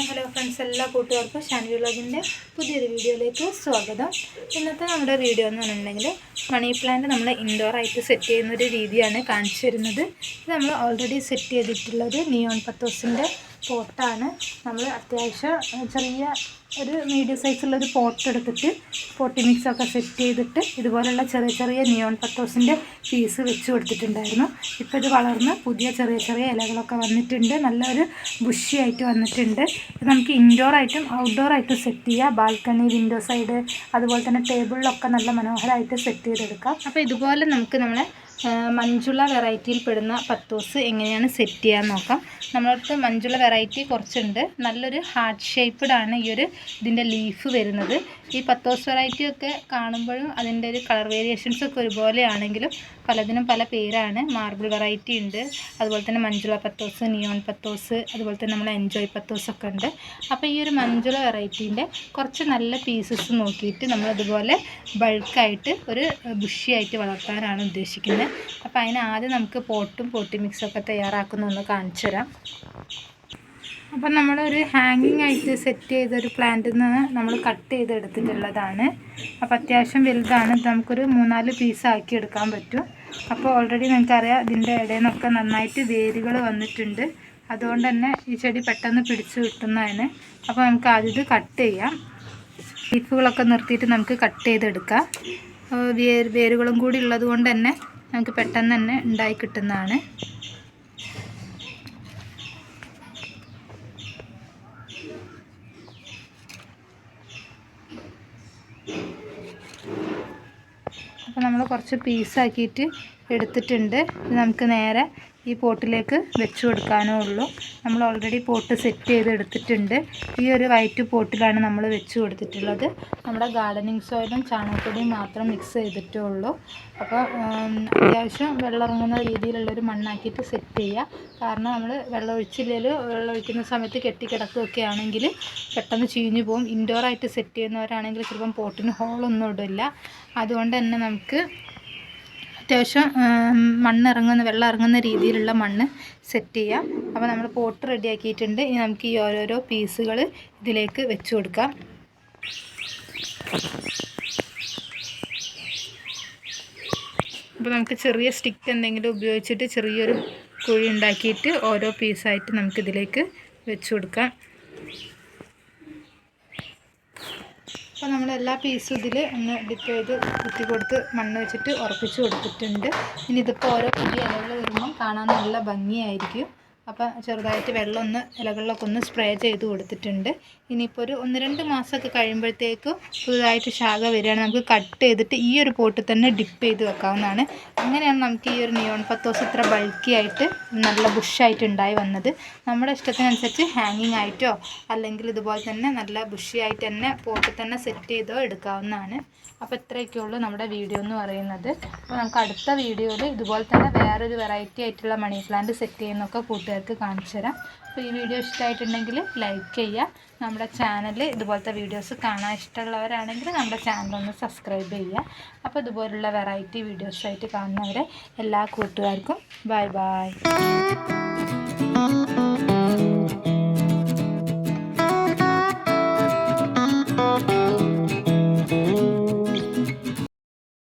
Hi hello friends എല്ലാ കൂട്ടുകാർക്കും ഷാനി വ്ളോഗിന്റെ പുതിയൊരു വീഡിയോയിലേക്ക് സ്വാഗതം. ഇന്നത്തെ നമ്മുടെ വീഡിയോ എന്ന് പറഞ്ഞിട്ടുണ്ടെങ്കിൽ മണി പ്ലാന്റ് നമ്മൾ ഇൻഡോർ ആയിട്ട് സെറ്റ് ചെയ്യുന്ന ഒരു രീതിയാണ് കാണിച്ചു തരുന്നത്. ഇത് നമ്മൾ ഓൾറെഡി സെറ്റ് ചെയ്തിട്ടുള്ളത് നിയോൺ പത്തോസിന്റെ പോട്ടാണ് നമ്മൾ അത്യാവശ്യം ചെറിയ ഒരു മീഡിയം സൈസുള്ള ഒരു പോട്ട് എടുത്തിട്ട് പോട്ടി മിക്സ് ഒക്കെ സെറ്റ് ചെയ്തിട്ട് ഇതുപോലുള്ള ചെറിയ ചെറിയ നിയോൺ പത്തോസിന്റെ പീസ് വെച്ച് കൊടുത്തിട്ടുണ്ടായിരുന്നു. ഇപ്പോൾ ഇത് വളർന്ന് പുതിയ ചെറിയ ചെറിയ ഇലകളൊക്കെ വന്നിട്ടുണ്ട്. നല്ലൊരു ബുഷിയായിട്ട് വന്നിട്ടുണ്ട്. ഇത് നമുക്ക് ഔട്ട്ഡോർ ആയിട്ടും സെറ്റ് ചെയ്യാം. ബാൽക്കണി വിൻഡോ സൈഡ് അതുപോലെ തന്നെ ടേബിളിലൊക്കെ നല്ല മനോഹരമായിട്ട് സെറ്റ് ചെയ്തെടുക്കാം. അപ്പോൾ ഇതുപോലെ നമുക്ക് നമ്മളെ മഞ്ജുള വെറൈറ്റിയിൽ പെടുന്ന പത്തോസ് എങ്ങനെയാണ് സെറ്റ് ചെയ്യാൻ നോക്കാം. നമ്മളടുത്ത് മഞ്ജുള വെറൈറ്റി കുറച്ചുണ്ട്. നല്ലൊരു ഹാർട്ട് ഷേപ്പ്ഡ് ആണ് ഈ ഒരു ഇതിന്റെ ലീഫ് വരുന്നത്. ഈ പത്തോസ് വെറൈറ്റി ഒക്കെ കാണുമ്പോഴും അതിന്റെ ഒരു കളർ വേരിയേഷൻസ് ഒക്കെ ഒരുപോലെയാണെങ്കിലും പലതിനും പല പേരാണ്. മാർബിൾ വെറൈറ്റി ഉണ്ട്. അതുപോലെ തന്നെ മഞ്ജുള പത്തോസ് നിയോൺ പത്തോസ് അതുപോലെ തന്നെ നമ്മൾ എൻജോയ് പത്തോസ് ഒക്കെ ഉണ്ട്. അപ്പോൾ ഈ ഒരു മഞ്ജുള വെറൈറ്റീന്റെ കുറച്ച് നല്ല പീസസ് നോക്കിയിട്ട് നമ്മൾ അതുപോലെ ബൾക്കായിട്ട് ഒരു ബുഷിയായിട്ട് വളർത്താനാണ് ഉദ്ദേശിക്കുന്നത്. അപ്പോൾ അതിന് ആദ്യം നമുക്ക് പോട്ടും പോട്ടി മിക്സൊക്കെ തയ്യാറാക്കുന്നൊന്ന് കാണിച്ചു തരാം. അപ്പം നമ്മളൊരു ഹാങ്ങിങ് ആയിട്ട് സെറ്റ് ചെയ്തൊരു പ്ലാന്റിൽ നിന്ന് നമ്മൾ കട്ട് ചെയ്തെടുത്തിട്ടുള്ളതാണ് അപ്പോൾ അത്യാവശ്യം വലുതാണ്. നമുക്കൊരു മൂന്നാൽ പീസ് ആക്കി എടുക്കാൻ പറ്റും. അപ്പോൾ ഓൾറെഡി നമുക്കറിയാം ഇതിന്റെ ഇടയിൽ നിന്നൊക്കെ നന്നായിട്ട് വേരുകൾ വന്നിട്ടുണ്ട്. അതുകൊണ്ട് തന്നെ ഈ ചെടി പെട്ടെന്ന് പിടിച്ചു കിട്ടുന്നതിന് അപ്പോൾ നമുക്ക് ആദ്യം ഇത് കട്ട് ചെയ്യാം. ലീഫുകളൊക്കെ നിർത്തിയിട്ട് നമുക്ക് കട്ട് ചെയ്തെടുക്കാം. വേരുകളും കൂടി ഉള്ളത് കൊണ്ട് തന്നെ നമുക്ക് പെട്ടെന്ന് തന്നെ ഉണ്ടായി കിട്ടുന്നതാണ്. അപ്പോൾ നമ്മൾ കുറച്ച് പീസാക്കിയിട്ട് എടുത്തിട്ടുണ്ട്. നമുക്ക് നേരെ ഈ പോട്ടിലേക്ക് വെച്ചു കൊടുക്കാനേ ഉള്ളൂ. നമ്മൾ ഓൾറെഡി പോട്ട് സെറ്റ് ചെയ്ത് എടുത്തിട്ടുണ്ട് ഈ ഒരു വൈറ്റ് പോട്ടിലാണ് നമ്മൾ വെച്ച് കൊടുത്തിട്ടുള്ളത്. നമ്മുടെ ഗാർഡനിങ് സോയിലും ചാണകപ്പൊടിയും മാത്രം മിക്സ് ചെയ്തിട്ടേ ഉള്ളൂ അപ്പോൾ അത്യാവശ്യം വെള്ളം ഇറങ്ങുന്ന രീതിയിലുള്ളൊരു മണ്ണാക്കിയിട്ട് സെറ്റ് ചെയ്യുക കാരണം നമ്മൾ വെള്ളം ഒഴിച്ചില്ലെങ്കിൽ വെള്ളം ഒഴിക്കുന്ന സമയത്ത് കെട്ടിക്കിടക്കുകയൊക്കെ ആണെങ്കിൽ പെട്ടെന്ന് ചീഞ്ഞു പോകും ഇൻഡോറായിട്ട് സെറ്റ് ചെയ്യുന്നവരാണെങ്കിൽ ചിലപ്പം പോട്ടിന് ഹോളൊന്നും ഇടില്ല. അതുകൊണ്ട് തന്നെ നമുക്ക് അത്യാവശ്യം ഉം, മണ്ണ് ഇറങ്ങുന്ന വെള്ളം ഇറങ്ങുന്ന രീതിയിലുള്ള മണ്ണ് സെറ്റ് ചെയ്യാം. അപ്പോൾ നമ്മൾ പോട്ട് റെഡിയാക്കിയിട്ടുണ്ട്. ഇനി നമുക്ക് ഈ ഓരോരോ പീസുകൾ ഇതിലേക്ക് വെച്ച് കൊടുക്കാം. അപ്പോൾ നമുക്ക് ചെറിയ സ്റ്റിക്ക് എന്തെങ്കിലും ഉപയോഗിച്ചിട്ട് ചെറിയൊരു കുഴി ഉണ്ടാക്കിയിട്ട് ഓരോ പീസായിട്ട് നമുക്കിതിലേക്ക് വെച്ച് കൊടുക്കാം. അപ്പോൾ നമ്മൾ എല്ലാ പീസും ഇതിൽ ഒന്ന് ഡിപ്പ് ചെയ്ത് കുത്തി കൊടുത്ത് മണ്ണ് വെച്ചിട്ട് ഉറപ്പിച്ച് കൊടുത്തിട്ടുണ്ട്. ഇനി ഇതിപ്പോൾ ഓരോ പുതിയ ഇലകൾ വരുമ്പം കാണാൻ നല്ല ഭംഗിയായിരിക്കും. അപ്പോൾ ചെറുതായിട്ട് വെള്ളം ഒന്ന് ഇലകളിലൊക്കെ ഒന്ന് സ്പ്രേ ചെയ്ത് കൊടുത്തിട്ടുണ്ട്. ഇനിയിപ്പോൾ ഒരു ഒന്ന് രണ്ട് മാസമൊക്കെ കഴിയുമ്പോഴത്തേക്കും പുതുതായിട്ട് ശാഖ വരികയാണെങ്കിൽ നമുക്ക് കട്ട് ചെയ്തിട്ട് ഈ ഒരു പോട്ടിൽ തന്നെ ഡിപ്പ് ചെയ്ത് വെക്കാവുന്നതാണ്. അങ്ങനെയാണ് നമുക്ക് ഈ ഒരു നിയോൺ പത്തോസ് ഇത്ര ബൾക്കി ആയിട്ട് നല്ല ബുഷായിട്ട് ഉണ്ടായി വന്നത്. നമ്മുടെ ഇഷ്ടത്തിനനുസരിച്ച് ഹാങ്ങിങ് ആയിട്ടോ അല്ലെങ്കിൽ ഇതുപോലെ തന്നെ നല്ല ബുഷിയായിട്ട് തന്നെ പോട്ടിൽ തന്നെ സെറ്റ് ചെയ്തോ എടുക്കാവുന്നതാണ്. അപ്പോൾ ഇത്രയൊക്കെയുള്ളൂ നമ്മുടെ വീഡിയോ എന്ന് പറയുന്നത്. അപ്പോൾ നമുക്ക് അടുത്ത വീഡിയോയിൽ ഇതുപോലെ തന്നെ വേറൊരു വെറൈറ്റി ആയിട്ടുള്ള മണി പ്ലാന്റ് സെറ്റ് ചെയ്യുന്നൊക്കെ കൂട്ടുകാർക്ക് കാണിച്ചു തരാം. അപ്പോൾ ഈ വീഡിയോ ഇഷ്ടമായിട്ടുണ്ടെങ്കിൽ ലൈക്ക് ചെയ്യുക. നമ്മുടെ ചാനൽ ഇതുപോലത്തെ വീഡിയോസ് കാണാൻ ഇഷ്ടമുള്ളവരാണെങ്കിൽ നമ്മുടെ ചാനൽ ഒന്ന് സബ്സ്ക്രൈബ് ചെയ്യുക. അപ്പോൾ ഇതുപോലുള്ള വെറൈറ്റി വീഡിയോസായിട്ട് കാണുന്നവരെ എല്ലാ കൂട്ടുകാർക്കും ബൈ ബൈ